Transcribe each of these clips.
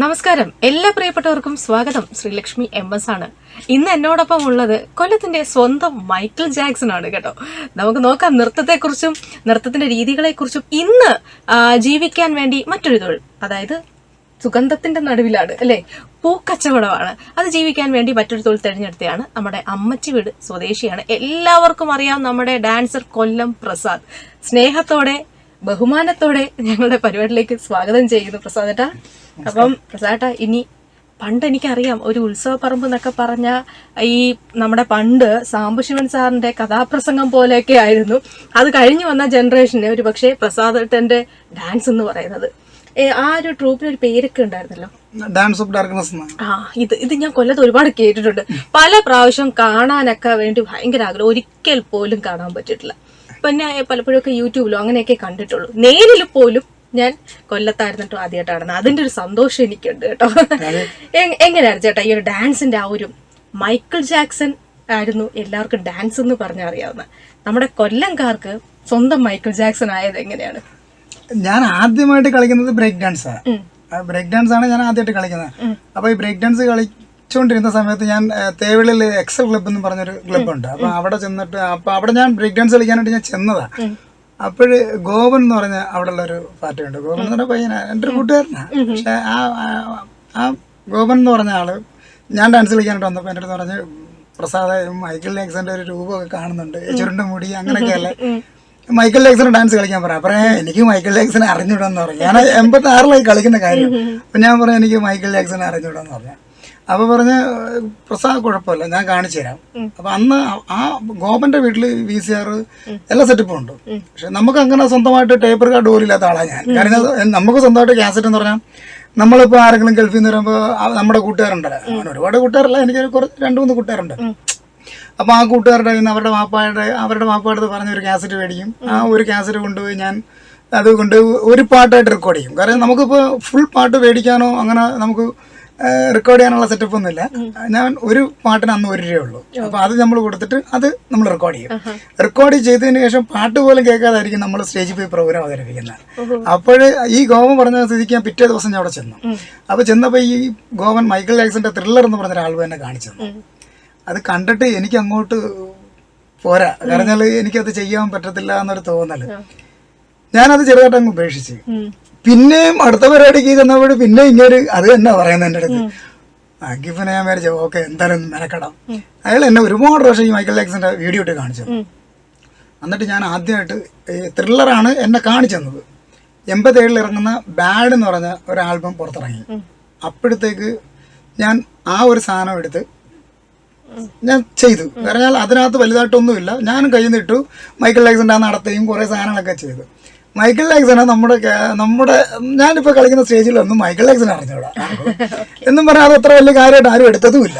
നമസ്കാരം. എല്ലാ പ്രിയപ്പെട്ടവർക്കും സ്വാഗതം. ശ്രീലക്ഷ്മി എം എസ് ആണ്. ഇന്ന് എന്നോടൊപ്പം ഉള്ളത് കൊല്ലത്തിന്റെ സ്വന്തം മൈക്കിൾ ജാക്സൺ ആണ് കേട്ടോ. നമുക്ക് നോക്കാം നൃത്തത്തെക്കുറിച്ചും നൃത്തത്തിന്റെ രീതികളെക്കുറിച്ചും ഇന്ന് ജീവിക്കാൻ വേണ്ടി മറ്റൊരു തൊഴിൽ അതായത് സുഗന്ധത്തിന്റെ നടുവിലാണ് അല്ലെ? പൂക്കച്ചവടമാണ്. അത് ജീവിക്കാൻ വേണ്ടി മറ്റൊരു തൊഴിൽ തിരഞ്ഞെടുത്തതാണ് നമ്മുടെ അമ്മച്ചി വീട് സ്വദേശിയാണ്. എല്ലാവർക്കും അറിയാം നമ്മുടെ ഡാൻസർ കൊല്ലം പ്രസാദ്. സ്നേഹത്തോടെ ബഹുമാനത്തോടെ ഞങ്ങളുടെ പരിപാടിയിലേക്ക് സ്വാഗതം ചെയ്യുന്നു പ്രസാദേട്ടാ അപ്പം പ്രസാട്ട ഇനി പണ്ട് എനിക്കറിയാം ഒരു ഉത്സവപ്പറമ്പ് എന്നൊക്കെ പറഞ്ഞ ഈ നമ്മുടെ പണ്ട് സാംബശിവൻ സാറിന്റെ കഥാപ്രസംഗം പോലെയൊക്കെ ആയിരുന്നു. അത് കഴിഞ്ഞു വന്ന ജനറേഷന് ഒരു പക്ഷേ പ്രസാദേട്ടന്റെ ഡാൻസ് എന്ന് പറയുന്നത്. ആ ഒരു ട്രൂപ്പിന് ഒരു പേരൊക്കെ ഉണ്ടായിരുന്നല്ലോ? ഡാൻസ് ഓഫ് ഡാർക്ക്നെസ് ആ ഇത് ഇത് ഞാൻ കൊല്ലത്ത് ഒരുപാട് കേട്ടിട്ടുണ്ട്. പല പ്രാവശ്യം കാണാനൊക്കെ വേണ്ടി ഭയങ്കര ആഗ്രഹം. ഒരിക്കൽ പോലും കാണാൻ പറ്റിയിട്ടില്ല. പിന്നെ പലപ്പോഴും പലപ്പോഴൊക്കെ യൂട്യൂബിലോ അങ്ങനെയൊക്കെ കണ്ടിട്ടുള്ളൂ. നേരിൽ പോലും ഞാൻ കൊല്ലത്തായിരുന്നിട്ടും ആദ്യമായിട്ടാണ്. അതിന്റെ ഒരു സന്തോഷം എനിക്കുണ്ട് കേട്ടോ. എങ്ങനെയാണ് ചേട്ടാ ഈ ഒരു ഡാൻസിന്റെ ആ ഒരു മൈക്കിൾ ജാക്സൺ ആയിരുന്നു എല്ലാവർക്കും ഡാൻസ് എന്ന് പറഞ്ഞറിയാവുന്ന നമ്മുടെ കൊല്ലംകാർക്ക് സ്വന്തം മൈക്കിൾ ജാക്സൺ ആയത് എങ്ങനെയാണ്? ഞാൻ ആദ്യമായിട്ട് കളിക്കുന്നത് ബ്രേക്ക് ഡാൻസ്. ആണ് ബ്രേക്ക് ഡാൻസ് ആണ് ഞാൻ ആദ്യമായിട്ട് കളിക്കുന്നത്. അപ്പൊ ഈ ബ്രേക്ക് ഡാൻസ് കളിച്ചുകൊണ്ടിരുന്ന സമയത്ത് ഞാൻ തേവിളിൽ എക്സൽ ക്ലബ്ബ് എന്ന് പറഞ്ഞൊരു ക്ലബ്ബ് ഉണ്ട് അപ്പൊ അവിടെ ചെന്നിട്ട് അപ്പൊ അവിടെ ഞാൻ ബ്രേക്ക് ഡാൻസ് കളിക്കാനായിട്ട് ഞാൻ ചെന്നതാ. അപ്പോഴ് ഗോപൻ എന്ന് പറഞ്ഞ അവിടെ ഉള്ളൊരു പാർട്ടി ഉണ്ട് ഗോപൻ എന്ന് പറഞ്ഞ പയ്യനാണ് എന്റെ ഒരു കൂട്ടുകാരനാ. പക്ഷെ ആ ആ- ഗോപൻ എന്ന് പറഞ്ഞ ആൾ ഞാൻ ഡാൻസ് കളിക്കാനായിട്ട് വന്നപ്പോൾ എന്റെ അടുത്ത് പറഞ്ഞ് പ്രസാദ മൈക്കിൾ ജാക്സന്റെ ഒരു രൂപമൊക്കെ കാണുന്നുണ്ട്. ചുരുണ്ട മുടി അങ്ങനെയൊക്കെയല്ലേ. മൈക്കിൾ ജാക്സൺ ഡാൻസ് കളിക്കാൻ പറയാം അപ്പൊ എനിക്ക് മൈക്കിൾ ജാക്സൺ അറിഞ്ഞുവിടാന്ന് പറഞ്ഞു. ഞാൻ എൺപത്തി ആറിലായി കളിക്കുന്ന കാര്യം. അപ്പൊ ഞാൻ പറഞ്ഞു എനിക്ക് മൈക്കിൾ ജാക്സൺ അറിഞ്ഞുവിടാന്ന് പറഞ്ഞു. അപ്പൊ പറഞ്ഞ് പ്രസാദ് കുഴപ്പമില്ല ഞാൻ കാണിച്ചു തരാം. അപ്പൊ അന്ന് ആ- ഗോപന്റെ വീട്ടിൽ വി സി ആർ എല്ലാ സെറ്റപ്പും ഉണ്ട്. പക്ഷെ നമുക്ക് അങ്ങനെ സ്വന്തമായിട്ട് ടേപ്പർ കാർഡ് പോലും ഇല്ലാത്ത ആളാണ് ഞാൻ. കാരണം നമുക്ക് സ്വന്തമായിട്ട് കാസറ്റ് എന്ന് പറഞ്ഞാൽ നമ്മളിപ്പോ ആരെങ്കിലും ഗൾഫിൽ നിന്ന് വരുമ്പോൾ നമ്മുടെ കൂട്ടുകാരുണ്ടല്ലോ. അങ്ങനെ ഒരുപാട് കൂട്ടുകാരല്ല എനിക്ക് കുറച്ച് രണ്ട് മൂന്ന് കൂട്ടുകാരുണ്ട്. അപ്പൊ ആ കൂട്ടുകാരുടെ കയ്യിൽ നിന്ന് അവരുടെ മാപ്പായുടെ അവരുടെ മാപ്പാടത്ത് പറഞ്ഞ ഒരു കാസറ്റ് മേടിക്കും. ആ ഒരു കാസറ്റ് കൊണ്ടുപോയി ഞാൻ അതുകൊണ്ട് ഒരു പാട്ടായിട്ട് റെക്കോർഡ് ചെയ്യും. കാരണം നമുക്കിപ്പോൾ ഫുൾ പാട്ട് മേടിക്കാനോ അങ്ങനെ നമുക്ക് റെക്കോർഡ് ചെയ്യാനുള്ള സെറ്റപ്പ് ഒന്നുമില്ല. ഞാൻ ഒരു പാട്ടിന് അന്ന് ഒരു രൂപ ഉള്ളൂ. അപ്പൊ അത് നമ്മൾ കൊടുത്തിട്ട് അത് നമ്മൾ റെക്കോർഡ് ചെയ്യും. റെക്കോർഡ് ചെയ്തതിന് ശേഷം പാട്ട് പോലും കേൾക്കാതായിരിക്കും നമ്മൾ സ്റ്റേജിൽ പോയി പ്രോഗ്രാം അവതരിപ്പിക്കുന്നത്. അപ്പോഴ് ഈ ഗോവൻ പറഞ്ഞ സ്ഥിതിക്ക് ഞാൻ പിറ്റേ ദിവസം ഞാൻ അവിടെ ചെന്നു. അപ്പൊ ചെന്നപ്പോ ഈ ഗോവൻ മൈക്കിൾ ജാക്സന്റെ ത്രില്ലർ എന്ന് പറഞ്ഞ ഒരാൾ എന്നെ കാണിച്ചു അത് കണ്ടിട്ട് എനിക്ക് അങ്ങോട്ട് പോരാ. കാരണം എനിക്കത് ചെയ്യാൻ പറ്റത്തില്ല എന്നൊരു തോന്നൽ. ഞാനത് ചെറുതായിട്ട് അങ്ങ് ഉപേക്ഷിച്ച്. പിന്നെയും അടുത്ത പരിപാടിക്ക് ചെന്നപ്പോൾ പിന്നെ ഇങ്ങനെ അത് തന്നെ പറയുന്നത് എന്റെ അടുത്ത്. അങ്കിപ്പോ ഞാൻ വിചാരിച്ചു ഓക്കെ എന്തായാലും മെനക്കടാം. അയാൾ എന്നെ ഒരുപാട് പ്രാവശ്യം ഈ മൈക്കൽ ജാക്സന്റെ വീഡിയോ ഇട്ട് കാണിച്ചു. എന്നിട്ട് ഞാൻ ആദ്യമായിട്ട് ത്രില്ലറാണ് എന്നെ കാണിച്ചു തന്നത്. എൺപത്തേഴിൽ ഇറങ്ങുന്ന ബാഡ് എന്ന് പറഞ്ഞ ഒരു ആൽബം പുറത്തിറങ്ങി. അപ്പോഴത്തേക്ക് ഞാൻ ആ ഒരു സാധനം എടുത്ത് ഞാൻ ചെയ്തു. കാരണം അതിനകത്ത് വലുതായിട്ടൊന്നുമില്ല. ഞാനും കയ്യിൽ നിന്നിട്ടു ഇട്ടു മൈക്കിൾ ജാക്സന്റെ ആ നടത്തുകയും കുറേ സാധനങ്ങളൊക്കെ ചെയ്തു. മൈക്കിൾ ജാക്സനെ നമ്മുടെ നമ്മുടെ ഞാനിപ്പോൾ കളിക്കുന്ന സ്റ്റേജിലൊന്നും മൈക്കിൾ ജാക്സൺ അറിഞ്ഞൂടാ. എന്നും പറഞ്ഞാൽ അത് അത്ര വലിയ കാര്യമായിട്ട് ആരും എടുത്തതുമില്ല.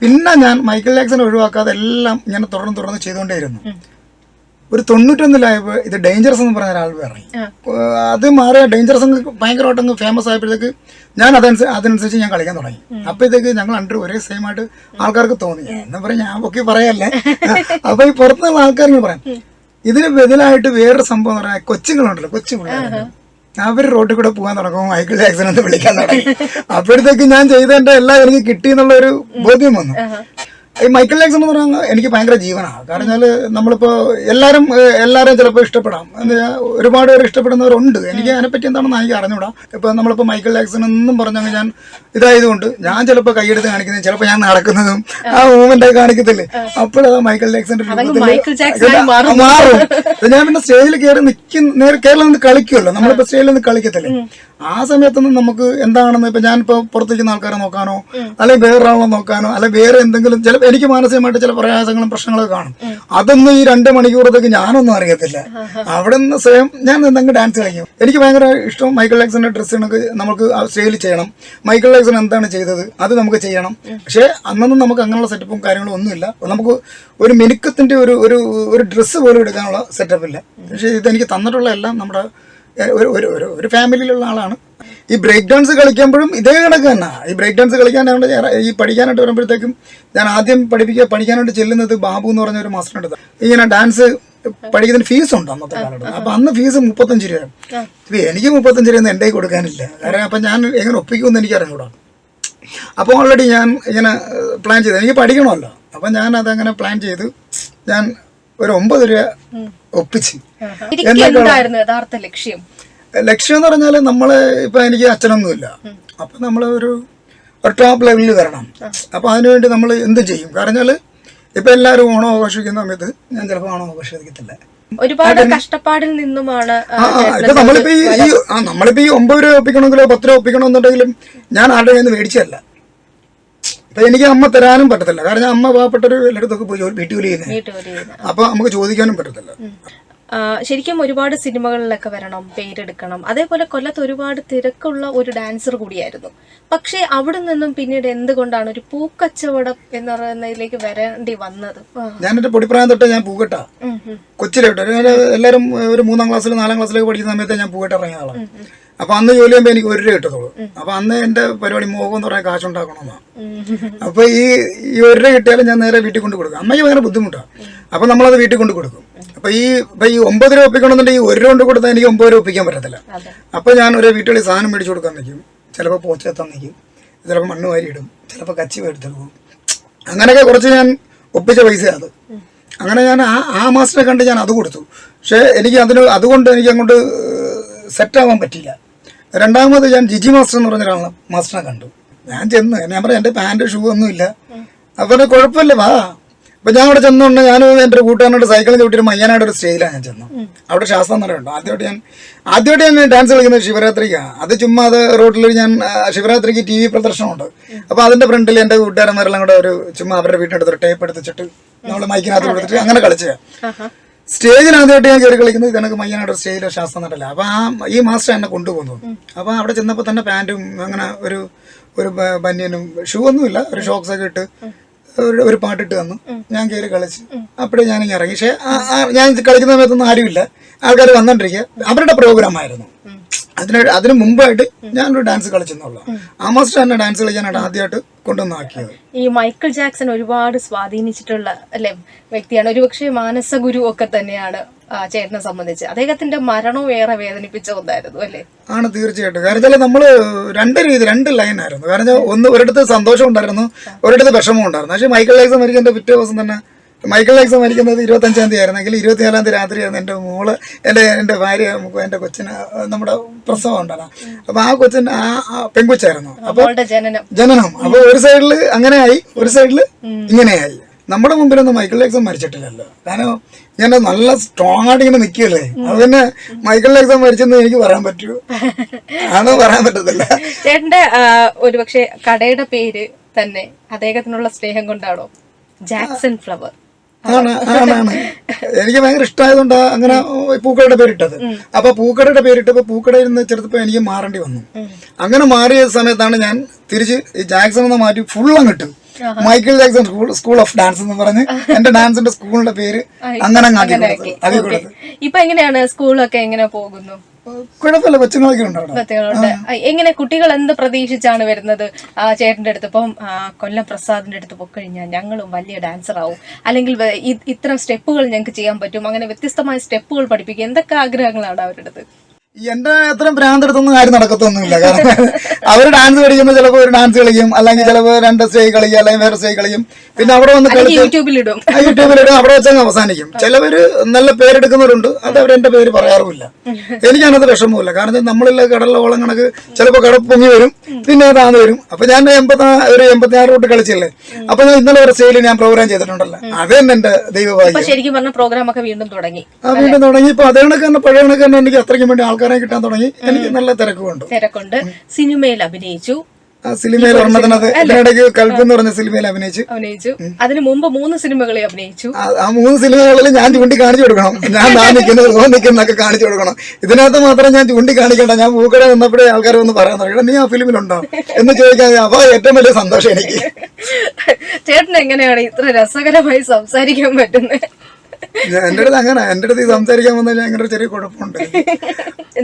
പിന്നെ ഞാൻ മൈക്കിൾ ജാക്സൺ ഒഴിവാക്കാതെ എല്ലാം ഇങ്ങനെ തുടർന്ന് തുടർന്ന് ചെയ്തുകൊണ്ടേയിരുന്നു. ഒരു തൊണ്ണൂറ്റൊന്നിലായപ്പോൾ ഇത് ഡേഞ്ചറസ് എന്ന് പറഞ്ഞ ഒരാൾ ഇറങ്ങി. അത് മാറിയ ഡേഞ്ചറസ് അങ്ങ് ഭയങ്കരമായിട്ട് അങ്ങ് ഫേമസ് ആയപ്പോഴത്തേക്ക് ഞാൻ അതനുസരിച്ച് അതിനനുസരിച്ച് ഞാൻ കളിക്കാൻ തുടങ്ങി. അപ്പോഴത്തേക്ക് ഞങ്ങൾ അണ്ടർ ഒരേ സെയിം ആയിട്ട് ആൾക്കാർക്ക് തോന്നി. എന്ന് പറഞ്ഞാൽ ഞാൻ പൊക്കി പറയല്ലേ? അപ്പൊ ഈ പുറത്തുനിന്നുള്ള ആൾക്കാർ പറയാം. ഇതിന് ബദലായിട്ട് വേറൊരു സംഭവം എന്ന് പറഞ്ഞാൽ കൊച്ചുങ്ങളുണ്ടല്ലോ കൊച്ചു പിള്ളേർ അവർ റോഡിൽ കൂടെ പോകാൻ തുടങ്ങും മൈക്കിൾ ജാക്സൺ എന്ന് വിളിക്കാൻ തുടങ്ങി. അപ്പോഴത്തേക്ക് ഞാൻ ചെയ്തതിന്റെ എല്ലാം എനിക്ക് കിട്ടി എന്നുള്ള ഒരു ബോധ്യം വന്നു. ഈ മൈക്കിൾ ജാക്സൺ എന്ന് പറഞ്ഞാൽ എനിക്ക് ഭയങ്കര ജീവനാണ്. കാരണം വെച്ചാൽ നമ്മളിപ്പോൾ എല്ലാവരും എല്ലാവരും ചിലപ്പോൾ ഇഷ്ടപ്പെടാം. എന്താ ഒരുപാട് പേര് ഇഷ്ടപ്പെടുന്നവരുണ്ട്. എനിക്ക് അതിനെപ്പറ്റി എന്താണെന്ന് എനിക്ക് അറിഞ്ഞൂടാ. ഇപ്പോൾ നമ്മളിപ്പോൾ മൈക്കിൾ ജാക്സൺ എന്നും പറഞ്ഞാൽ ഞാൻ ഇതായതുകൊണ്ട് ഞാൻ ചിലപ്പോൾ കൈയെടുത്ത് കാണിക്കുന്നത് ചിലപ്പോൾ ഞാൻ നടക്കുന്നതും ആ മൂവ്മെന്റ് കാണിക്കത്തില്ലേ? അപ്പോഴത് മൈക്കിൾ ജാക്സന്റെ മാറും. ഞാൻ പിന്നെ സ്റ്റേജിൽ കയറി നിൽക്കുന്ന നേരെ കേരളം നിന്ന് കളിക്കുമല്ലോ നമ്മളിപ്പോൾ സ്റ്റേജിൽ നിന്ന് കളിക്കത്തില്ലേ? ആ സമയത്തൊന്നും നമുക്ക് എന്താണെന്ന് ഇപ്പൊ ഞാനിപ്പോ പുറത്തേക്ക് ആൾക്കാരെ നോക്കാനോ അല്ലെങ്കിൽ വേറൊരാളെ നോക്കാനോ അല്ലെങ്കിൽ വേറെ എന്തെങ്കിലും ചില എനിക്ക് മാനസികമായിട്ട് ചില പ്രയാസങ്ങളും പ്രശ്നങ്ങളൊക്കെ കാണും. അതൊന്നും ഈ രണ്ട് മണിക്കൂറത്തേക്ക് ഞാനൊന്നും അറിയത്തില്ല. അവിടെ നിന്ന് സ്വയം ഞാൻ എന്തെങ്കിലും ഡാൻസ് കളിക്കും. എനിക്ക് ഭയങ്കര ഇഷ്ടം മൈക്കിൾ ജാക്സന്റെ ഡ്രസ്സ് നമുക്ക് സ്റ്റൈൽ ചെയ്യണം. മൈക്കിൾ ജാക്സൺ എന്താണ് ചെയ്തത്? അത് നമുക്ക് ചെയ്യണം. പക്ഷേ അന്നൊന്നും നമുക്ക് അങ്ങനെയുള്ള സെറ്റപ്പും കാര്യങ്ങളും ഒന്നുമില്ല. നമുക്ക് ഒരു മിനുക്കത്തിന്റെ ഒരു ഒരു ഡ്രസ്സ് പോലും എടുക്കാനുള്ള സെറ്റപ്പ് ഇല്ല. പക്ഷേ ഇതെനിക്ക് തന്നിട്ടുള്ള എല്ലാം നമ്മുടെ ഒരു ഒരു ഒരു ഒരു ഫാമിലിയിലുള്ള ആളാണ്. ഈ ബ്രേക്ക് ഡാൻസ് കളിക്കുമ്പോഴും ഇതേ കണക്ക് തന്നെ. ഈ ബ്രേക്ക് ഡാൻസ് കളിക്കാൻ ഈ പഠിക്കാനായിട്ട് വരുമ്പോഴത്തേക്കും ഞാൻ ആദ്യം പഠിപ്പിക്കുക പഠിക്കാനായിട്ട് ചെല്ലുന്നത് ബാബു എന്ന് പറഞ്ഞ ഒരു മാസ്റ്ററിന്റെ ഇങ്ങനെ ഡാൻസ് പഠിക്കുന്നതിന് ഫീസ് ഉണ്ട് അന്നത്തെ കാലഘട്ടത്തിൽ. അപ്പൊ അന്ന് ഫീസ് മുപ്പത്തഞ്ച് രൂപയാണ്. ഇപ്പൊ എനിക്ക് മുപ്പത്തഞ്ച് രൂപ എന്റെ കൊടുക്കാനില്ല. കാരണം അപ്പൊ ഞാൻ എങ്ങനെ ഒപ്പിക്കുമെന്ന് എനിക്ക് അറിഞ്ഞൂടാ അപ്പോൾ ഓൾറെഡി ഞാൻ ഇങ്ങനെ പ്ലാൻ ചെയ്തു. എനിക്ക് പഠിക്കണമല്ലോ. അപ്പം ഞാൻ അതങ്ങനെ പ്ലാൻ ചെയ്ത്. ഞാൻ ഒരു ഒമ്പത് രൂപ ഒപ്പിച്ച്. എന്തായിരുന്നു യഥാർത്ഥ ലക്ഷ്യം? ലക്ഷ്യം എന്ന് പറഞ്ഞാൽ നമ്മൾ ഇപ്പൊ എനിക്ക് അച്ഛനൊന്നുമില്ല. അപ്പൊ നമ്മൾ ഒരു ഒരു ടോപ്പ് ലെവലിൽ വരണം. അപ്പൊ അതിനുവേണ്ടി നമ്മൾ എന്ത് ചെയ്യും? കാരണം ഇപ്പൊ എല്ലാരും എല്ലാവരും ഓണം ആഘോഷിക്കുന്ന സമയത്ത് ഞാൻ ചിലപ്പോൾ ഓണം ആഘോഷിക്കത്തില്ല. ഒരുപാട് കഷ്ടപ്പാടിൽ നിന്നുമാണ് നമ്മളിപ്പോ ഈ നമ്മളിപ്പോ ഈ ഒമ്പത് രൂപ ഒപ്പിക്കണമെങ്കിലോ പത്ത് രൂപ ഒപ്പിക്കണമെന്നുണ്ടെങ്കിലും ഞാൻ ആരുടെ കയ്യിൽ നിന്ന് മേടിച്ചല്ല എനിക്ക് അമ്മ തരാനും പറ്റത്തില്ല. കാരണം അമ്മ പാവപ്പെട്ടൊരു എല്ലായിടത്തൊക്കെ പോയി വീട്ടിൽ വീട്ടു ജോലി ചെയ്യുന്നത്. അപ്പൊ നമുക്ക് ചോദിക്കാനും പറ്റത്തില്ല. ശരിക്കും ഒരുപാട് സിനിമകളിലൊക്കെ വരണം പേരെടുക്കണം. അതേപോലെ കൊല്ലത്ത് ഒരുപാട് തിരക്കുള്ള ഒരു ഡാൻസർ കൂടിയായിരുന്നു. പക്ഷേ അവിടെ നിന്നും പിന്നീട് എന്തുകൊണ്ടാണ് ഒരു പൂക്കച്ചവടം എന്ന് പറയുന്നതിലേക്ക് വരേണ്ടി വന്നത്? ഞാനൊരു ഞാൻ എന്റെ പൊടിപ്രായം തൊട്ട് ഞാൻ ഉം, കൊച്ചിലോട്ട് എല്ലാവരും ഒരു മൂന്നാം ക്ലാസ്സിൽ നാലാം ക്ലാസ്സിലേക്ക് പഠിക്കുന്ന സമയത്ത് ഞാൻ പൂക്കട്ട ഇറങ്ങിയ ആളാണ് അപ്പൊ അന്ന് ജോലി ചെയ്യുമ്പോൾ എനിക്ക് ഒരു രൂപ കിട്ടത്തുള്ളൂ. അപ്പൊ അന്ന് എന്റെ പരിപാടി മോഹം എന്ന് പറയാൻ കാശുണ്ടാക്കണമെന്നാണ് അപ്പൊ ഈ ഈ ഒരു രൂപ കിട്ടിയാലും ഞാൻ നേരെ വീട്ടിൽ കൊണ്ട് കൊടുക്കും. അമ്മയ്ക്ക് ഭയങ്കര ബുദ്ധിമുട്ടാണ് അപ്പൊ നമ്മളത് വീട്ടിൽ കൊണ്ട് കൊടുക്കും. അപ്പൊ ഈ ഇപ്പൊ ഈ ഒമ്പത് രൂപ ഒപ്പിക്കണമെന്നുണ്ടെങ്കിൽ ഒരു രൂപ കൊണ്ട് കൊടുത്താൽ എനിക്ക് ഒമ്പത് രൂപ ഒപ്പിക്കാൻ പറ്റത്തില്ല. അപ്പൊ ഞാൻ ഒരു വീട്ടിൽ സാധനം മേടിച്ചു കൊടുക്കാൻ നിൽക്കും. ചിലപ്പോൾ പോച്ചെത്താൻ നിൽക്കും ചിലപ്പോൾ മണ്ണ് വാരി ഇടും. ചിലപ്പോൾ കച്ചി എടുത്തെടുക്കും അങ്ങനെയൊക്കെ കുറച്ച് ഞാൻ ഒപ്പിച്ച പൈസ അത്. അങ്ങനെ ഞാൻ ആ ആ മാസ്റ്ററെ കണ്ട് ഞാൻ അത് കൊടുത്തു. പക്ഷേ എനിക്ക് അതിന് അതുകൊണ്ട് എനിക്ക് അങ്ങോട്ട് സെറ്റ് ആവാൻ പറ്റിയില്ല. രണ്ടാമത് ഞാൻ ജിജി മാസ്റ്റർ എന്ന് പറഞ്ഞ ഒരാളെ മാസ്റ്ററിനെ കണ്ടു. ഞാൻ ചെന്ന് ഞാൻ പറഞ്ഞു എന്റെ പാന്റ് ഷൂ ഒന്നുമില്ല. അപ്പം കുഴപ്പമില്ല വാ. അപ്പൊ ഞാൻ അവിടെ ചെന്നുകൊണ്ട് ഞാൻ എന്റെ കൂട്ടുകാരനോട് സൈക്കിളിൽ ചവിട്ടി ഒരു മയ്യാനായിട്ട് ഒരു സ്റ്റേജിലാണ് ഞാൻ ചെന്നു അവിടെ ശാസ്ത്രം നടയുണ്ട് ആദ്യമായിട്ട് ഞാൻ ആദ്യമായിട്ട് ഞാൻ ഡാൻസ് കളിക്കുന്നത് ശിവരാത്രിക്കാണ് അത് ചുമ്മാ അത് റോഡിൽ ഞാൻ ശിവരാത്രിക്ക് ടി വി പ്രദർശനമുണ്ട്. അപ്പൊ അതിന്റെ ഫ്രണ്ടിൽ എന്റെ കൂട്ടുകാരന്മാരെല്ലാം കൂടെ ഒരു ചുമ്മാ അവരുടെ വീട്ടിനടുത്ത് ഒരു ടേപ്പ് എടുത്തിട്ട് നമ്മൾ മൈക്കിനകത്ത് കൊടുത്തിട്ട് അങ്ങനെ കളിച്ചു. സ്റ്റേജിൽ ആദ്യമായിട്ട് ഞാൻ കയറി കളിക്കുന്നത് ഇതണക്ക് മയ്യനാട് സ്റ്റേജിലെ ശാസ്ത്രം നടല്ല. അപ്പൊ ആ ഈ മാസ്റ്റർ എന്നെ കൊണ്ടുപോകുന്നു അപ്പൊ അവിടെ ചെന്നപ്പോൾ തന്നെ പാന്റും അങ്ങനെ ഒരു ഒരു ബന്യനും ഷൂ ഒന്നുമില്ല. ഒരു ഷോക്സ് ഒക്കെ ഇട്ട് ഒരു ഒരു പാട്ടിട്ട് തന്നു. ഞാൻ കയറി കളിച്ച്. അപ്പോഴേ ഞാനിങ്ങനെ ഇറങ്ങി. പക്ഷേ ഞാൻ കളിക്കുന്ന സമയത്തൊന്നും ആരുമില്ല. ആൾക്കാർ വന്നോണ്ടിരിക്കുക. അവരുടെ പ്രോഗ്രാം ആയിരുന്നു. അതിന് അതിന് മുമ്പായിട്ട് ഞാനൊരു ഡാൻസ് കളിച്ചെന്നുള്ള ആ മാസ്റ്റർ എന്നെ ഡാൻസ് കളിക്കാനായിട്ട് ആദ്യമായിട്ട് കൊണ്ടുവന്നാക്കിയത്? ഈ മൈക്കിൾ ജാക്സൺ ഒരുപാട് സ്വാധീനിച്ചിട്ടുള്ള അല്ലെ വ്യക്തിയാണ്. ഒരുപക്ഷെ മാനസ ഗുരു ഒക്കെ തന്നെയാണ് ചേട്ടനെ സംബന്ധിച്ച്. അദ്ദേഹത്തിന്റെ മരണവും ഏറെ വേദനിപ്പിച്ച ഒന്നായിരുന്നു അല്ലേ? ആണ് തീർച്ചയായിട്ടും. കാരണം വെച്ചാൽ നമ്മൾ രണ്ട് രീതി രണ്ട് ലൈൻ ആയിരുന്നു. കാരണം ഒന്ന് ഒരിടത്ത് സന്തോഷം ഉണ്ടായിരുന്നു ഒരിടത്ത് വിഷമം ഉണ്ടായിരുന്നു. പക്ഷേ മൈക്കിൾ ജാക്സൺ മരിക്കുന്ന പിറ്റേ ദിവസം തന്നെ മൈക്കിൾ ജാക്സൺ മരിക്കുന്നത് ഇരുപത്തഞ്ചാം തീയതി ആയിരുന്നെങ്കിൽ ഇരുപത്തിനാലാം തീയതി രാത്രിയായിരുന്നു എന്റെ മോൾ എന്റെ എന്റെ ഭാര്യ എന്റെ കൊച്ചിന് നമ്മുടെ പ്രസവം ഉണ്ടല്ലോ. അപ്പോൾ ആ കൊച്ചിന് ആ പെൺകുച്ചായിരുന്നു അപ്പോൾ ജനനം. അപ്പോൾ ഒരു സൈഡിൽ അങ്ങനെ ആയി ഒരു സൈഡിൽ ഇങ്ങനെയായി നമ്മുടെ മുമ്പിലൊന്നും മൈക്കിൾ ജാക്സൺ മരിച്ചിട്ടില്ലല്ലോ. കാരണം ഞാൻ നല്ല സ്ട്രോങ് ആയിട്ട് ഇങ്ങനെ നിൽക്കുകയല്ലേ അത് തന്നെ മൈക്കിൾ ജാക്സൺ മരിച്ചെന്ന് എനിക്ക് പറയാൻ പറ്റൂ. ആണോ പറയാൻ പറ്റത്തില്ല? ചേട്ടന്റെ ഒരുപക്ഷെ കടയുടെ പേര് തന്നെ അദ്ദേഹത്തിനുള്ള സ്നേഹം കൊണ്ടാണോ? Jackson flower. ആണ് ആണ് എനിക്ക് ഭയങ്കര ഇഷ്ടമായതുകൊണ്ട് അങ്ങനെ പൂക്കടയുടെ പേരിട്ടത്. അപ്പൊ പൂക്കടയുടെ പേരിട്ടപ്പോ പൂക്കടയിൽ നിന്ന് ചെറുത്തപ്പോ എനിക്ക് മാറേണ്ടി വന്നു. അങ്ങനെ മാറിയ സമയത്താണ് ഞാൻ തിരിച്ച് ജാക്സൺ എന്ന് മാറ്റി ഫുൾ അങ്ങിട്ട് Michael Jackson school school of dance എന്ന് പറഞ്ഞ് എന്റെ ഡാൻസിന്റെ സ്കൂളിന്റെ പേര് അങ്ങനെ ആക്കി കൊടുത്തു ആക്കി. കൊടുത്തു ഇപ്പൊ എങ്ങനെയാണ് സ്കൂളൊക്കെ എങ്ങനെ പോകുന്നു? കുഴപ്പമില്ല കൊച്ചുങ്ങളൊക്കെ ഉണ്ട് എങ്ങനെ കുട്ടികൾ എന്ത് പ്രതീക്ഷിച്ചാണ് വരുന്നത്? ആ ചേട്ടന്റെ അടുത്ത് ഇപ്പം കൊല്ലം പ്രസാദിന്റെ അടുത്ത് പോയി കഴിഞ്ഞാൽ ഞങ്ങളും വലിയ ഡാൻസർ ആവും അല്ലെങ്കിൽ ഇത്തരം സ്റ്റെപ്പുകൾ ഞങ്ങൾക്ക് ചെയ്യാൻ പറ്റും. അങ്ങനെ വ്യത്യസ്തമായ സ്റ്റെപ്പുകൾ പഠിപ്പിക്കുക. എന്തൊക്കെ ആഗ്രഹങ്ങളാണ് അവരുടെ അടുത്ത്? എന്റെ അത്രയും ഭ്രാന്തെടുത്തൊന്നും കാര്യം നടക്കത്തൊന്നുമില്ല. കാരണം അവർ ഡാൻസ് കളിക്കുമ്പോൾ ചിലപ്പോൾ ഒരു ഡാൻസ് കളിക്കും അല്ലെങ്കിൽ ചിലപ്പോൾ രണ്ട് സ്റ്റേജ് കളിക്കും അല്ലെങ്കിൽ വേറെ സ്റ്റേജ് കളിക്കും. പിന്നെ അവിടെ വന്ന് കളിച്ച് യൂട്യൂബിലിടും യൂട്യൂബിലിടും അവിടെ വെച്ചങ്ങ് അവസാനിക്കും. ചിലവര് നല്ല പേരെടുക്കുന്നവരുണ്ട്. അത് അവർ എന്റെ പേര് പറയാറുമില്ല. എനിക്കാണത് വിഷമമില്ല കാരണം നമ്മളില്ല കടലിലെ ഓളം കണക്ക് ചിലപ്പോൾ കട പൊങ്ങി വരും. പിന്നെ താന്ന് വരും. അപ്പൊ ഞാൻ എൺപത്തി ഒരു എൺപത്തിയാറ് തൊട്ട് കളിച്ചില്ലേ? അപ്പൊ ഞാൻ ഇന്നലെ ഒരു സ്റ്റേജിൽ ഞാൻ പ്രോഗ്രാം ചെയ്തിട്ടുണ്ടല്ലോ. അത് തന്നെ എന്റെ ദൈവഭാഗ്യം ശരിക്കും പറഞ്ഞ പ്രോഗ്രാം ഒക്കെ വീണ്ടും തുടങ്ങി. ആ വീണ്ടും തുടങ്ങി. ഇപ്പൊ അതേ കണക്ക് തന്നെ പഴയ കണക്ക് തന്നെ എനിക്ക് അത്രയ്ക്കും വേണ്ടി ആൾക്കാരെ കിട്ടാൻ തുടങ്ങി. എനിക്ക് നല്ല തിരക്കുണ്ട് തിരക്കുണ്ട്. സിനിമയിൽ അഭിനയിച്ചു. സിനിമയിൽ ഒരെണ്ണത്തിനകത്ത് ഇതിനിടയ്ക്ക് കൽപ്പ് എന്ന് പറഞ്ഞ സിനിമയിൽ അഭിനയിച്ചു. അഭിനയിച്ചു. അതിനു മുമ്പ് മൂന്ന് സിനിമകളെ അഭിനയിച്ചു. ആ- മൂന്ന് സിനിമകളിൽ ഞാൻ ചൂണ്ടി കാണിച്ചു കൊടുക്കണം. ഞാൻ താ നിൽക്കുന്നത് ഓ നിൽക്കുന്നൊക്കെ കാണിച്ചു കൊടുക്കണം. ഇതിനകത്ത് മാത്രം ഞാൻ ചൂണ്ടി കാണിക്കണ്ട ഞാൻ പൂക്കട നിന്നപ്പോഴേ ആൾക്കാർ ഒന്ന് പറയാൻ തുടങ്ങി. നീ ആ ഫിലിമിലുണ്ടോ? എന്ന് ചോദിക്കാൻ അപ്പൊ ഏറ്റവും വലിയ സന്തോഷം എനിക്ക്. ചേട്ടൻ എങ്ങനെയാണ് ഇത്ര രസകരമായി സംസാരിക്കാൻ പറ്റുന്നത്? എന്റെ അടുത്ത് അങ്ങനെ എന്റെ അടുത്ത് സംസാരിക്കാൻ വന്നാൽ അങ്ങനെ ചെറിയ കുഴപ്പമുണ്ട്.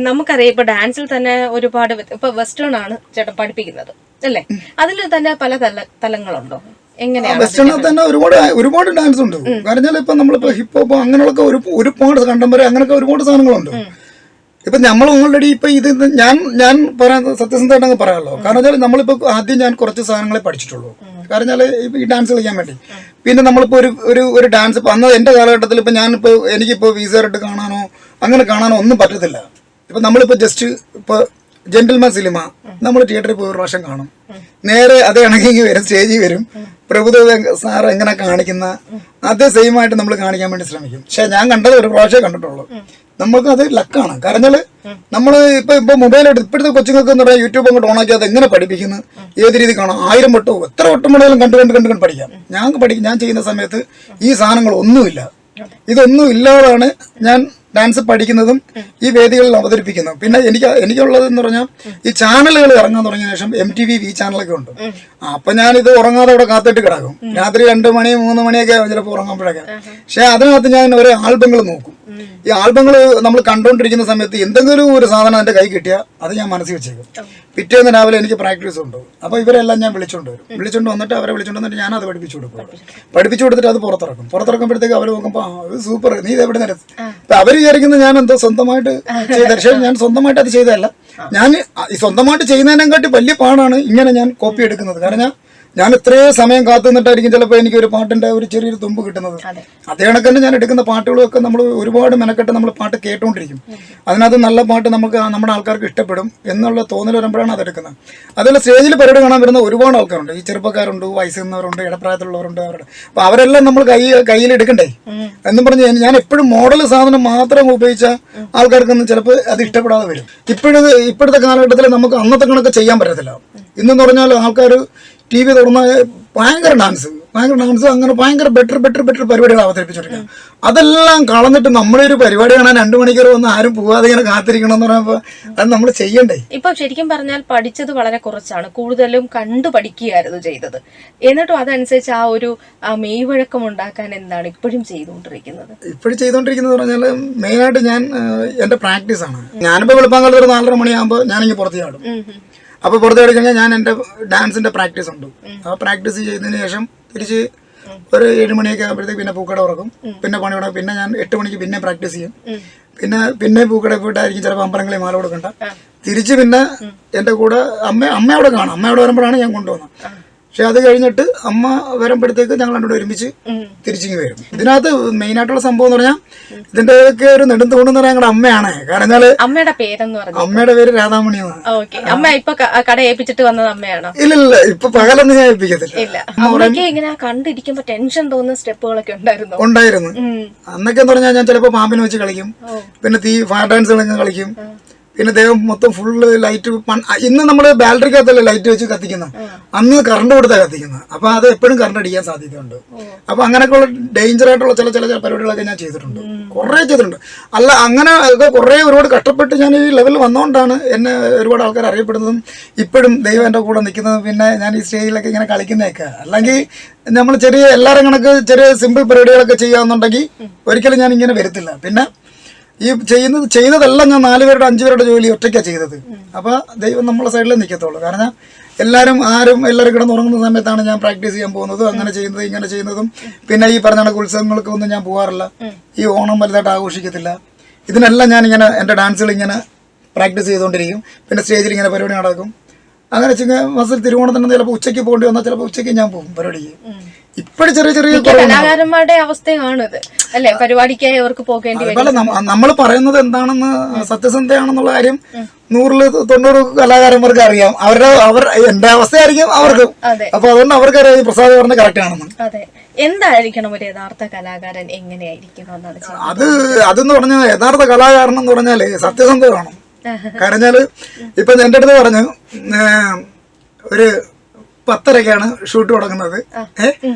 നമുക്കറിയാം ഇപ്പൊ ഡാൻസിൽ തന്നെ ഒരുപാട് ഇപ്പൊ വെസ്റ്റേൺ ആണ് ചേട്ടൻ പഠിപ്പിക്കുന്നത് അല്ലേ? അതിൽ തന്നെ പല തല തലങ്ങളുണ്ടോ? വെസ്റ്റേണിൽ തന്നെ ഒരുപാട് ഒരുപാട് ഡാൻസ് ഉണ്ട്. കാരണം ഇപ്പൊ നമ്മളിപ്പോ ഹിപ്പ് ഹോപ്പ് അങ്ങനെയുള്ള ഒരു ഒരുപാട് കണ്ടംപററി അങ്ങനെയൊക്കെ ഒരുപാട് സാധനങ്ങളുണ്ട്. ഇപ്പൊ നമ്മൾ ഓൾറെഡി ഇപ്പൊ ഇത് ഞാൻ ഞാൻ പറയാൻ സത്യസന്ധമായിട്ട് പറയാമല്ലോ കാരണം വെച്ചാൽ നമ്മളിപ്പോ ആദ്യം ഞാൻ കുറച്ച് സാധനങ്ങളെ പഠിച്ചിട്ടുള്ളൂ. കാരണം വെച്ചാൽ ഈ ഡാൻസ് കളിക്കാൻ വേണ്ടി. പിന്നെ നമ്മളിപ്പോ ഒരു ഒരു ഒരു ഡാൻസ് ഇപ്പൊ അന്ന് എന്റെ കാലഘട്ടത്തിൽ ഇപ്പൊ ഞാനിപ്പോ എനിക്കിപ്പോ വീസർ ഇട്ട് കാണാനോ അങ്ങനെ കാണാനോ ഒന്നും പറ്റത്തില്ല. ഇപ്പൊ നമ്മളിപ്പോ ജസ്റ്റ് ഇപ്പൊ ജെന്റിൽമാൻ സിനിമ നമ്മൾ തിയേറ്ററിൽ പോയി ഒരു പ്രാവശ്യം കാണും. നേരെ അതേ ഇങ്ങനെ വരും സ്റ്റേജിൽ വരും. പ്രഭുദേവ സാർ എങ്ങനെ കാണിക്കുന്ന അതേ സെയിം ആയിട്ട് നമ്മൾ കാണിക്കാൻ വേണ്ടി ശ്രമിക്കും. പക്ഷെ ഞാൻ കണ്ടത് ഒരു പ്രാവശ്യം കണ്ടിട്ടുള്ളൂ. നമുക്ക് അത് ലക്കാണ് കാരണം നമ്മൾ ഇപ്പൊ ഇപ്പൊ മൊബൈൽ എടുത്ത് ഇപ്പോഴത്തെ കൊച്ചുങ്ങൾക്ക് എന്ന് പറയാം യൂട്യൂബ് അങ്ങോട്ട് ഓണാക്കി അത് എങ്ങനെ പഠിപ്പിക്കുന്നു? ഏത് രീതി കാണാം? ആയിരം വട്ടോ എത്ര വട്ടം വേണമെങ്കിലും കണ്ടു കണ്ട് കണ്ട് കണ്ട് പഠിക്കാം. ഞാൻ പഠിക്കും ഞാൻ ചെയ്യുന്ന സമയത്ത് ഈ സാധനങ്ങൾ ഒന്നുമില്ല ഇതൊന്നും ഇല്ലാതാണ് ഞാൻ ഡാൻസ് പഠിക്കുന്നതും ഈ വേദികളിൽ അവതരിപ്പിക്കുന്നതും പിന്നെ എനിക്ക് എനിക്കുള്ളത് എന്ന് പറഞ്ഞാൽ ഈ ചാനലുകൾ ഇറങ്ങാൻ തുടങ്ങിയ ശേഷം എം ടി വി വി ചാനലൊക്കെ ഉണ്ട്. അപ്പൊ ഞാനിത് ഉറങ്ങാതെ അവിടെ കാത്തിട്ട് കിടക്കും. രാത്രി രണ്ട് മണി മൂന്ന് മണിയൊക്കെ ചിലപ്പോൾ ഉറങ്ങുമ്പോഴൊക്കെ. പക്ഷെ അതിനകത്ത് ഞാൻ ഒരു ആൽബങ്ങൾ നോക്കും. ഈ ആൽബങ്ങൾ നമ്മൾ കണ്ടുകൊണ്ടിരിക്കുന്ന സമയത്ത് എന്തെങ്കിലും ഒരു സാധനം എന്റെ കൈ കിട്ടിയാൽ അത് ഞാൻ മനസ്സിൽ വെച്ചേക്കും. പിറ്റേന്ന് രാവിലെ എനിക്ക് പ്രാക്ടീസ് ഉണ്ട്. അപ്പോൾ ഇവരെല്ലാം ഞാൻ വിളിച്ചോണ്ട് വരും. വിളിച്ചോണ്ട് വന്നിട്ട് അവരെ വിളിച്ചോണ്ട് വന്നിട്ട് ഞാൻ അത് പഠിപ്പിച്ചു കൊടുക്കും. പഠിപ്പിച്ചു കൊടുത്തിട്ട് അത് പുറത്തിറക്കും. പുറത്തിറക്കുമ്പോഴത്തേക്ക് അവർ നോക്കുമ്പോൾ ഇത് സൂപ്പർ നീ ഇത് എവിടെ നിന്ന് അവർ വിചാരിക്കുന്നത് ഞാൻ എന്തോ സ്വന്തമായിട്ട് ചെയ്ത. പക്ഷേ ഞാൻ സ്വന്തമായിട്ട് അത് ചെയ്തതല്ല. ഞാൻ സ്വന്തമായിട്ട് ചെയ്യുന്നതിനെക്കാട്ടി വലിയ പാടാണ് ഇങ്ങനെ ഞാൻ കോപ്പി എടുക്കുന്നത്. കാരണം ഞാൻ ഞാൻ ഇത്രയും സമയം കാത്തു നിന്നിട്ടായിരിക്കും ചിലപ്പോൾ എനിക്ക് ഒരു പാട്ടിന്റെ ഒരു ചെറിയൊരു തുമ്പ് കിട്ടുന്നത്. അതെ. അതേ കണക്ക് തന്നെ ഞാൻ എടുക്കുന്ന പാട്ടുകളൊക്കെ നമ്മൾ ഒരുപാട് മെനക്കെട്ട് നമ്മൾ പാട്ട് കേട്ടുകൊണ്ടിരിക്കും അതിനകത്ത് നല്ല പാട്ട് നമുക്ക് നമ്മുടെ ആൾക്കാർക്ക് ഇഷ്ടപ്പെടും എന്നുള്ള തോന്നൽ വരുമ്പോഴാണ് അതെടുക്കുന്നത് അതുപോലെ സ്റ്റേജിൽ പരിപാടി കാണാൻ വരുന്ന ഒരുപാട് ആൾക്കാരുണ്ട്. ഈ ചെറുപ്പക്കാരുണ്ട് വയസ്സുന്നവരുണ്ട് ഇടപ്രായത്തിലുള്ളവരുണ്ട് അവരുടെ. അപ്പൊ അവരെല്ലാം നമ്മൾ കൈ കയ്യിൽ എടുക്കണ്ടേ? എന്നും പറഞ്ഞ് ഞാൻ- ഞാൻ എപ്പോഴും മോഡൽ സാധനം മാത്രം ഉപയോഗിച്ച ആൾക്കാർക്കൊന്നും ചിലപ്പോൾ അത് ഇഷ്ടപ്പെടാതെ വരും. ഇപ്പോഴത്തെ ഇപ്പോഴത്തെ കാലഘട്ടത്തിൽ നമുക്ക് അന്നത്തെ കണക്ക് ചെയ്യാൻ പറ്റത്തില്ല. ഇന്നെന്ന് പറഞ്ഞാൽ ആൾക്കാർ ടി വി തുറന്ന് ഭയങ്കര ഡാൻസ് ഭയങ്കര ഡാൻസ് അങ്ങനെ ഭയങ്കര ബെറ്റർ ബെറ്റർ ബെറ്റർ പരിപാടികൾ അവതരിപ്പിച്ചോണ്ടിരിക്കുക അതെല്ലാം കളഞ്ഞിട്ട് നമ്മുടെ ഒരു പരിപാടി കാണാൻ രണ്ടു മണിക്കൂർ വന്ന് ആരും പോവാതെ ഇങ്ങനെ കാത്തിരിക്കണം എന്ന് പറയുമ്പോൾ അത് നമ്മൾ ചെയ്യണ്ടേ? ഇപ്പൊ ശരിക്കും പറഞ്ഞാൽ പഠിച്ചത് വളരെ കുറച്ചാണ്. കൂടുതലും കണ്ടു പഠിക്കുകയായിരുന്നു ചെയ്തത്. എന്നിട്ടും അതനുസരിച്ച് ആ ഒരു മെയ്വഴക്കം ഉണ്ടാക്കാൻ എന്താണ് ഇപ്പോഴും ചെയ്തുകൊണ്ടിരിക്കുന്നത്? ഇപ്പോഴും ചെയ്തുകൊണ്ടിരിക്കുന്നത് പറഞ്ഞാൽ മെയിനായിട്ട് ഞാൻ എന്റെ പ്രാക്ടീസ് ആണ് ഞാനിപ്പോ വെളുപ്പാങ്കാലത്ത് ഒരു നാലര മണിയാകുമ്പോൾ ഞാനിങ്ങനെ പുറത്ത് ചാടും അപ്പോൾ പുറത്ത് ചാടി കഴിഞ്ഞാൽ ഞാൻ എന്റെ ഡാൻസിന്റെ പ്രാക്ടീസ് ഉണ്ട്. ആ പ്രാക്ടീസ് ചെയ്തതിന് ശേഷം തിരിച്ച് ഒരു ഏഴ് മണിയൊക്കെ ആകുമ്പോഴത്തേക്ക് പിന്നെ പൂക്കട ഉറക്കും പിന്നെ പണി തുടങ്ങും. പിന്നെ ഞാൻ എട്ട് മണിക്ക് പിന്നെ പ്രാക്ടീസ് ചെയ്യും. പിന്നെ പിന്നെ പൂക്കട പോയിട്ടായിരിക്കും ചിലപ്പോൾ അമ്പലങ്ങളിൽ മാല കൊടുക്കണ്ട. തിരിച്ച് പിന്നെ എന്റെ കൂടെ അമ്മ അമ്മ അവിടെ കാണാം. അമ്മ അവിടെ വരുമ്പോഴാണ് ഞാൻ കൊണ്ടുവന്നത്. പക്ഷെ അത് കഴിഞ്ഞിട്ട് അമ്മ വരുമ്പോഴത്തേക്ക് ഞങ്ങൾ രണ്ടുകൂടെ ഒരുമിച്ച് തിരിച്ചിങ്ങി വരും. ഇതിനകത്ത് മെയിൻ ആയിട്ടുള്ള സംഭവം എന്ന് പറഞ്ഞാൽ ഇതിന്റെ ഒക്കെ ഒരു നെടുന്തൂണെന്ന് പറയാൻ ഞങ്ങളുടെ അമ്മയാണ്. കാരണം എന്നാൽ അമ്മയുടെ പേരെന്ന് പറഞ്ഞു? അമ്മയുടെ പേര് രാധാമണി അമ്മ ഇപ്പൊ കട ഏൽപ്പിച്ചിട്ട് വന്നത് അമ്മയാണോ? ഇല്ല ഇല്ല ഇപ്പൊ പകലൊന്നും ഞാൻ ഏൽപ്പിക്കത്തില്ല. അമ്മയ്ക്ക് ഇങ്ങനെ കണ്ടിരിക്കുമ്പോ ടെൻഷൻ തോന്നുന്ന സ്റ്റെപ്പുകളൊക്കെ ഉണ്ടായിരുന്നു? ഉണ്ടായിരുന്നു. അന്നൊക്കെ എന്ന് പറഞ്ഞാൽ ഞാൻ ചിലപ്പോ പാമ്പിനെ വെച്ച് കളിക്കും. പിന്നെ തീ ഫയർ ഡാൻസുകളൊക്കെ കളിക്കും പിന്നെ ദേഹം മൊത്തം ഫുള്ള് ലൈറ്റ് ഇന്ന് നമ്മൾ ബാലറിക്കകത്തല്ലേ ലൈറ്റ് വെച്ച് കത്തിക്കുന്നത് അന്ന് കറണ്ട് കൊടുത്താൽ കത്തിക്കുന്നത് അപ്പൊ അത് എപ്പോഴും കറണ്ട് അടിക്കാൻ സാധ്യതയുണ്ട്. അപ്പൊ അങ്ങനെയൊക്കെ ഉള്ള ഡേഞ്ചർ ആയിട്ടുള്ള ചില ചില ചില പരിപാടികളൊക്കെ ഞാൻ ചെയ്തിട്ടുണ്ട്. കുറേ ചെയ്തിട്ടുണ്ട്. അല്ല അങ്ങനെ ഒക്കെ കുറേ ഒരുപാട് കഷ്ടപ്പെട്ട് ഞാൻ ഈ ലെവലിൽ വന്നുകൊണ്ടാണ് എന്നെ ഒരുപാട് ആൾക്കാർ അറിയപ്പെടുന്നതും ഇപ്പോഴും ദൈവം എന്റെ കൂടെ നിൽക്കുന്നതും. പിന്നെ ഞാൻ ഈ സ്റ്റേജിലൊക്കെ ഇങ്ങനെ കളിക്കുന്നതൊക്കെ. അല്ലെങ്കിൽ നമ്മൾ ചെറിയ എല്ലാവരും കണക്ക് ചെറിയ സിമ്പിൾ പരിപാടികളൊക്കെ ചെയ്യാന്നുണ്ടെങ്കിൽ ഒരിക്കലും ഞാൻ ഇങ്ങനെ വരത്തില്ല. പിന്നെ ഈ ചെയ്യുന്നത് ചെയ്തതെല്ലാം ഞാൻ നാല് പേരുടെ അഞ്ചു പേരുടെ ജോലി ഒറ്റയ്ക്കാണ് ചെയ്തത്. അപ്പോൾ ദൈവം നമ്മളെ സൈഡിൽ നിൽക്കത്തുള്ളൂ കാരണം എല്ലാവരും ആരും എല്ലാവരും കിടന്ന് ഉറങ്ങുന്ന സമയത്താണ് ഞാൻ പ്രാക്ടീസ് ചെയ്യാൻ പോകുന്നതും അങ്ങനെ ചെയ്യുന്നത് ഇങ്ങനെ ചെയ്യുന്നതും. പിന്നെ ഈ പറഞ്ഞ കണക്ക് ഉത്സവങ്ങൾക്ക് ഒന്നും ഞാൻ പോകാറില്ല ഈ ഓണം വലുതായിട്ട് ആഘോഷിക്കത്തില്ല. ഇതിനെല്ലാം ഞാൻ ഇങ്ങനെ എന്റെ ഡാൻസുകൾ ഇങ്ങനെ പ്രാക്ടീസ് ചെയ്തുകൊണ്ടിരിക്കും. പിന്നെ സ്റ്റേജിൽ ഇങ്ങനെ പരിപാടി നടക്കും. അങ്ങനെ വെച്ചാൽ മസിൽ തിരുവോണത്തിന് ചിലപ്പോൾ ഉച്ചയ്ക്ക് പോകേണ്ടി വന്നാൽ ചിലപ്പോൾ ഉച്ചയ്ക്ക് ഞാൻ പോകും പരിപാടിക്ക്. ഇപ്പോഴും ചെറിയ ചെറിയ കലാകാരന്മാരുടെ അവസ്ഥയാണിത്. അല്ലെ? പരിപാടിക്കായി അവർക്ക് പോകേണ്ടി വരും നമ്മൾ പറയുന്നത് എന്താണെന്ന് സത്യസന്ധയാണെന്നുള്ള കാര്യം നൂറിൽ തൊണ്ണൂറ് കലാകാരന്മാർക്ക് അറിയാം. അവരുടെ അവർ എന്റെ അവസ്ഥയായിരിക്കും അവർക്ക്. അപ്പൊ അതുകൊണ്ട് അവർക്ക് അറിയാം പ്രസാദ് പറഞ്ഞ കറക്റ്റ് ആണെന്ന്. അതെ. എന്തായിരിക്കണം ഒരു യഥാർത്ഥ കലാകാരൻ എങ്ങനെയായിരിക്കണം എന്നാണ് അത് അതെന്ന് പറഞ്ഞാൽ യഥാർത്ഥ കലാകാരൻ എന്ന് പറഞ്ഞാൽ സത്യസന്ധത വേണം. കാരണം ഇപ്പൊ എന്റെ അടുത്ത് പറഞ്ഞു ഒരു പത്തരക്കാണ് ഷൂട്ട് തുടങ്ങുന്നത്. ഏഹ്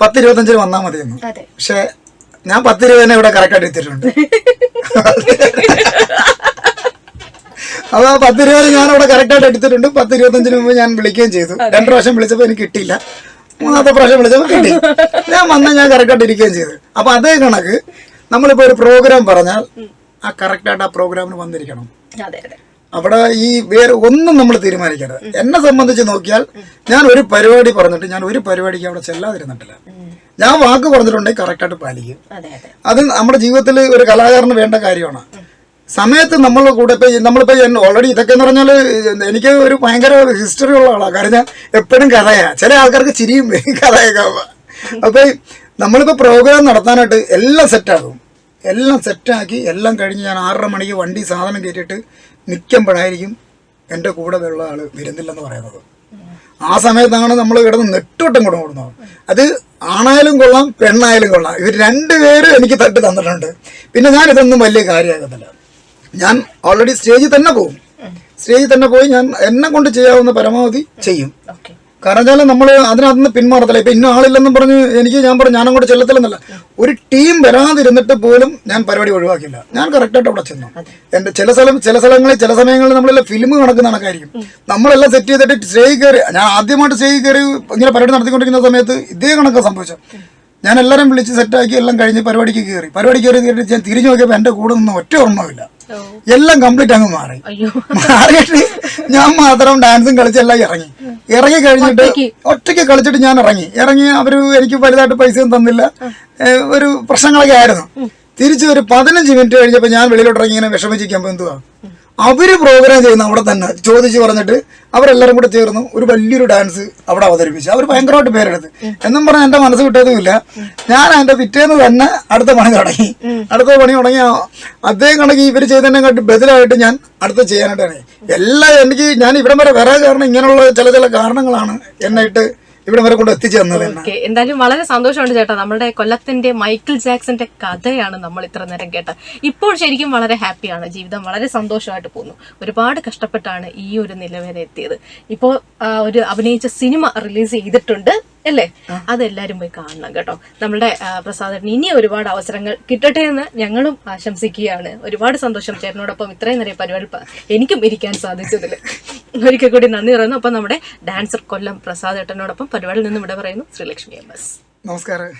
പത്ത് ഇരുപത്തഞ്ചിന് വന്നാൽ മതിയെന്ന്. പക്ഷെ ഞാൻ പത്ത് രൂപ തന്നെ ഇവിടെ കറക്റ്റായിട്ട് എത്തിയിട്ടുണ്ട്. അപ്പൊ ആ പത്ത് രൂപ ഞാൻ അവിടെ കറക്റ്റായിട്ട് എടുത്തിട്ടുണ്ട്. പത്ത് ഇരുപത്തഞ്ചിന് മുമ്പ് ഞാൻ വിളിക്കുകയും ചെയ്തു. രണ്ടു പ്രാവശ്യം വിളിച്ചപ്പോൾ എനിക്ക് കിട്ടിയില്ല. മൂന്നാമത്തെ പ്രാവശ്യം വിളിച്ചപ്പോൾ കിട്ടി. ഞാൻ വന്ന ഞാൻ കറക്റ്റായിട്ട് ഇരിക്കുകയും ചെയ്തു. അപ്പൊ അതേ കണക്ക് നമ്മളിപ്പോ ഒരു പ്രോഗ്രാം പറഞ്ഞാൽ ആ കറക്റ്റായിട്ട് ആ പ്രോഗ്രാമിന് വന്നിരിക്കണം. അവിടെ ഈ വേറെ ഒന്നും നമ്മൾ തീരുമാനിക്കരുത്. എന്നെ സംബന്ധിച്ച് നോക്കിയാൽ ഞാൻ ഒരു പരിപാടി പറഞ്ഞിട്ട് ഞാൻ ഒരു പരിപാടിക്ക് അവിടെ ചെല്ലാതിരുന്നിട്ടില്ല. ഞാൻ വാക്ക് പറഞ്ഞിട്ടുണ്ടെങ്കിൽ കറക്റ്റായിട്ട് പാലിക്കും. അതെ നമ്മുടെ ജീവിതത്തിൽ ഒരു കലാകാരന് വേണ്ട കാര്യമാണ്. സമയത്ത് നമ്മൾ കൂടെ ഇപ്പൊ നമ്മളിപ്പോ ഓൾറെഡി ഇതൊക്കെ എന്ന് പറഞ്ഞാൽ എനിക്ക് ഒരു ഭയങ്കര ഹിസ്റ്ററി ഉള്ള ആളാണ് കാരണം ഞാൻ എപ്പോഴും കഥയാണ് ചില ആൾക്കാർക്ക് ചിരിയും കഥയൊക്കെ അപ്പോൾ അപ്പൊ നമ്മളിപ്പോ പ്രോഗ്രാം നടത്താനായിട്ട് എല്ലാം സെറ്റാകും എല്ലാം സെറ്റാക്കി എല്ലാം കഴിഞ്ഞ് ഞാൻ ആറര മണിക്ക് വണ്ടി സാധനം കയറ്റിയിട്ട് നിൽക്കുമ്പോഴായിരിക്കും എന്റെ കൂടെ ഉള്ള ആൾ വരുന്നില്ലെന്ന് പറയുന്നത്. ആ സമയത്താണ് നമ്മൾ കിടന്ന് നെട്ടോട്ടം കൂടെ ഓടുന്നത്. അത് ആണായാലും കൊള്ളാം പെണ്ണായാലും കൊള്ളാം. ഇവർ രണ്ട് രണ്ടുപേരും എനിക്ക് തട്ട് തന്നിട്ടുണ്ട്. പിന്നെ ഞാൻ ഇതൊന്നും വലിയ കാര്യമാകത്തില്ല ഞാൻ ഓൾറെഡി സ്റ്റേജിൽ തന്നെ പോകും. സ്റ്റേജിൽ തന്നെ പോയി ഞാൻ എന്നെ കൊണ്ട് ചെയ്യാവുന്ന പരമാവധി ചെയ്യും. കാരണം വെച്ചാൽ നമ്മൾ അതിനകത്ത് നിന്ന് പിന്മാറത്തില്ല. ഇപ്പം ഇന്ന ആളില്ലെന്നും പറഞ്ഞ് എനിക്ക് ഞാൻ പറഞ്ഞു ഞാൻ അങ്ങോട്ട് ചെല്ലത്തില്ലെന്നല്ല. ഒരു ടീം വരാതിരുന്നിട്ട് പോലും ഞാൻ പരിപാടി ഒഴിവാക്കില്ല. ഞാൻ കറക്റ്റായിട്ട് അവിടെ ചെന്നു. എന്റെ ചില സ്ഥലം ചില സ്ഥലങ്ങളിൽ ചില സമയങ്ങളിൽ നമ്മളെല്ലാം ഫിലിം നടക്കുന്ന കണക്കായിരിക്കും. നമ്മളെല്ലാം സെറ്റ് ചെയ്തിട്ട് സ്റ്റേജിൽ കയറി ഞാൻ ആദ്യമായിട്ട് സ്റ്റേജിൽ കയറി ഇങ്ങനെ പരിപാടി നടത്തിക്കൊണ്ടിരിക്കുന്ന സമയത്ത് ഇതേ കണക്കാണ് സംഭവിച്ചു ഞാൻ എല്ലാവരും വിളിച്ച് സെറ്റാക്കി എല്ലാം കഴിഞ്ഞ് പരിപാടിക്ക് കയറി പരിപാടി കയറി കയറിയിട്ട് ഞാൻ തിരിഞ്ഞു നോക്കിയപ്പോൾ എന്റെ കൂടെ നിന്നും ഒറ്റ ഓർമ്മയില്ല എല്ലാം കംപ്ലീറ്റ് അങ്ങ് മാറി. മാറിയിട്ട് ഞാൻ മാത്രം ഡാൻസും കളിച്ചെല്ലാം ഇറങ്ങി. ഇറങ്ങി കഴിഞ്ഞിട്ട് ഒറ്റയ്ക്ക്? ഒറ്റയ്ക്ക് കളിച്ചിട്ട് ഞാൻ ഇറങ്ങി. ഇറങ്ങി അവർ എനിക്ക് വലുതായിട്ട് ഒന്നും തന്നില്ല. ഒരു പ്രശ്നങ്ങളൊക്കെ ആയിരുന്നു. തിരിച്ചു ഒരു പതിനഞ്ച് മിനിറ്റ് കഴിഞ്ഞപ്പോൾ ഞാൻ വെളിയിലോട്ട് ഇറങ്ങി ഇങ്ങനെ വിഷമിച്ചിരിക്കുമ്പോൾ എന്തുവാ? അവർ പ്രോഗ്രാം ചെയ്യുന്ന അവിടെ തന്നെ ചോദിച്ചു പറഞ്ഞിട്ട് അവരെല്ലാരും കൂടെ ചേർന്ന് ഒരു വലിയൊരു ഡാൻസ് അവിടെ അവതരിപ്പിച്ചു. അവർ ഭയങ്കരമായിട്ട് പേരെടുത്ത്. എന്നും പറഞ്ഞാൽ എന്റെ മനസ്സ് വിട്ടതുമില്ല. ഞാൻ അതിന്റെ പിറ്റേന്ന് തന്നെ അടുത്ത പണി തുടങ്ങി. അടുത്ത പണി തുടങ്ങി. അതേ കണക്ക് ഇവർ ചെയ്തതിനെ കാട്ടി ബദലായിട്ട് ഞാൻ അടുത്ത ചെയ്യാനായിട്ട് ഇറങ്ങി. എല്ലാം എനിക്ക് ഞാൻ ഇവിടം വരെ വരാൻ കാരണം ഇങ്ങനെയുള്ള ചില ചില കാരണങ്ങളാണ് എന്നെ ഇട്ട് ഇവിടം വരെ കൊണ്ട് എത്തിച്ചു തന്നത് തന്നെ. എന്തായാലും വളരെ സന്തോഷമുണ്ട് ചേട്ടാ. നമ്മുടെ കൊല്ലത്തിന്റെ മൈക്കിൾ ജാക്സന്റെ കഥയാണ് നമ്മൾ ഇത്ര നേരം കേട്ടത്. ഇപ്പോൾ ശരിക്കും വളരെ ഹാപ്പിയാണ്. ജീവിതം വളരെ സന്തോഷമായിട്ട് പോകുന്നു. ഒരുപാട് കഷ്ടപ്പെട്ടാണ് ഈ ഒരു നില വരെ എത്തിയത്. ഇപ്പോൾ ഒരു അഭിനയിച്ച സിനിമ റിലീസ് ചെയ്തിട്ടുണ്ട്. അല്ലേ? അതെല്ലാരും പോയി കാണണം കേട്ടോ. നമ്മുടെ പ്രസാദേട്ടന് ഇനി ഒരുപാട് അവസരങ്ങൾ കിട്ടട്ടെ എന്ന് ഞങ്ങളും ആശംസിക്കുകയാണ്. ഒരുപാട് സന്തോഷം ചേട്ടനോടൊപ്പം ഇത്രയും നേരം പരിപാടി എനിക്കും ഇരിക്കാൻ സാധിച്ചതിൽ ഒരിക്കൽ കൂടി നന്ദി പറയുന്നു. അപ്പം നമ്മുടെ ഡാൻസർ കൊല്ലം പ്രസാദേട്ടനോടൊപ്പം പരിപാടിയിൽ നിന്നും ഇവിടെ പറയുന്നു ശ്രീലക്ഷ്മി എം എസ് നമസ്കാരം.